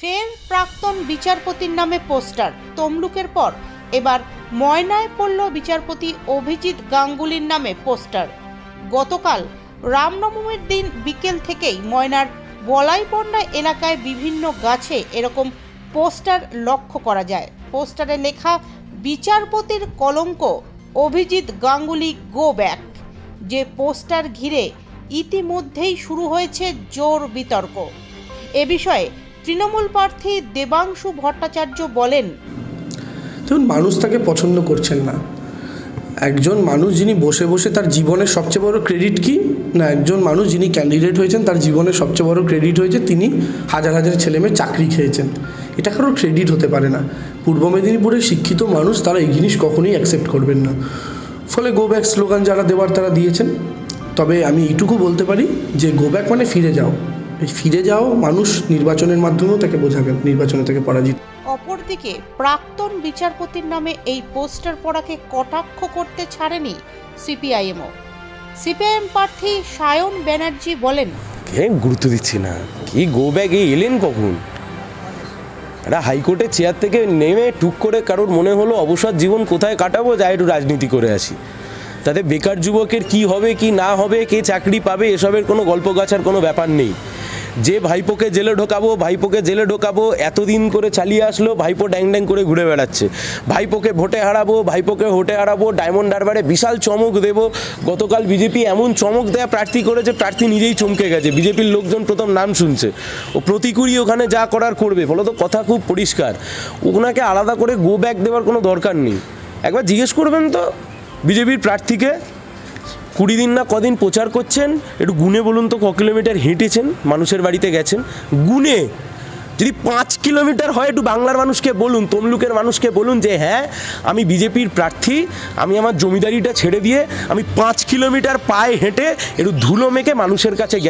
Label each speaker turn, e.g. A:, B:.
A: ফের প্রাক্তন বিচারপতির নামে পোস্টার তমলুকের পর। এবার ময়নায় পড়ল বিচারপতি অভিজিৎ গাঙ্গুলির নামে পোস্টার। গতকাল রামনবমীর দিন বিকেল থেকেই ময়নার বলাইপন্ডা এলাকায় বিভিন্ন গাছে এরকম পোস্টার লক্ষ্য করা যায়। পোস্টারে লেখা, বিচারপতির কলঙ্ক, অভিজিৎ গাঙ্গুলি, গো ব্যাক। যে পোস্টার ঘিরে ইতিমধ্যেই শুরু হয়েছে জোর বিতর্ক। এ বিষয়ে তৃণমূল প্রার্থী দেবাংশু ভট্টাচার্য বলেন,
B: দেখুন, মানুষ তাকে পছন্দ করছেন না। একজন মানুষ যিনি বসে বসে তার জীবনের সবচেয়ে বড় ক্রেডিট কি? না, একজন মানুষ যিনি ক্যান্ডিডেট হয়েছেন, তার জীবনের সবচেয়ে বড় ক্রেডিট হয়েছে তিনি হাজার হাজার ছেলেমেয়ে চাকরি খেয়েছেন। এটা কারোর ক্রেডিট হতে পারে না। পূর্ব মেদিনীপুরের শিক্ষিত মানুষ, তারা এই জিনিস কখনোই অ্যাকসেপ্ট করবেন না। ফলে গো ব্যাক স্লোগান যারা দেওয়ার, তারা দিয়েছেন। তবে আমি এইটুকু বলতে পারি যে গো ব্যাক মানে ফিরে যাও। ফিরে যাও মানুষ নির্বাচনের মাধ্যমেও তাকে বোঝাবেন নির্বাচনে তাকে পরাজিত।
A: অপরদিকে প্রাক্তন বিচারপতির নামে এই পোস্টার পড়াকে কটাক্ষ করতে ছাড়েনি সিপিআইএমও। সিপিআইএম প্রার্থী সায়ন ব্যানার্জি বলেন
C: কে গুরুত্ব দিচ্ছি না? কি গো ব্যাগ এলেন কখন? একটা হাইকোর্টের চেয়ার থেকে নেমে টুক করে কারোর মনে হলো অবসর জীবন কোথায় কাটাবো যাই একটু রাজনীতি করে আসি। তাতে বেকার যুবকের কি হবে কি না হবে কে চাকরি পাবে এসবের কোনো গল্প গাছার কোনো ব্যাপার নেই। যে ভাইপোকে জেলে ঢোকাবো, ভাইপোকে জেলে ঢোকাবো, এতদিন করে চালিয়ে আসলো, ভাইপো ড্যাং ড্যাং করে ঘুরে বেড়াচ্ছে। ভাইপোকে ভোটে হারাবো, ভাইপোকে ভোটে হারাবো, ডায়মন্ড হারবারে বিশাল চমক দেবো। গতকাল বিজেপি এমন চমক দেয়া প্রার্থী করেছে, প্রার্থী নিজেই চমকে গেছে। বিজেপির লোকজন প্রথম নাম শুনছে। ও প্রতিকুরই ওখানে যা করার করবে ফলত কথা খুব পরিষ্কার। ওনাকে আলাদা করে গো ব্যাক দেওয়ার কোনো দরকার নেই। একবার জিজ্ঞেস করবেন তো বিজেপির প্রার্থীকে। কুড়ি দিন না কদিন প্রচার করছেন, একটু গুনে বলুন তো ক কিলোমিটার হেঁটেছেন, মানুষের বাড়িতে গেছেন। গুনে, যদি পাঁচ কিলোমিটার হয় একটু বাংলার মানুষকে বলুন, তমলুকের মানুষকে বলুন যে হ্যাঁ আমি বিজেপির প্রার্থী, আমি আমার জমিদারিটা ছেড়ে দিয়ে, আমি পাঁচ কিলোমিটার পায়ে হেঁটে একটু ধুলো মেখে মানুষের কাছে গেছি।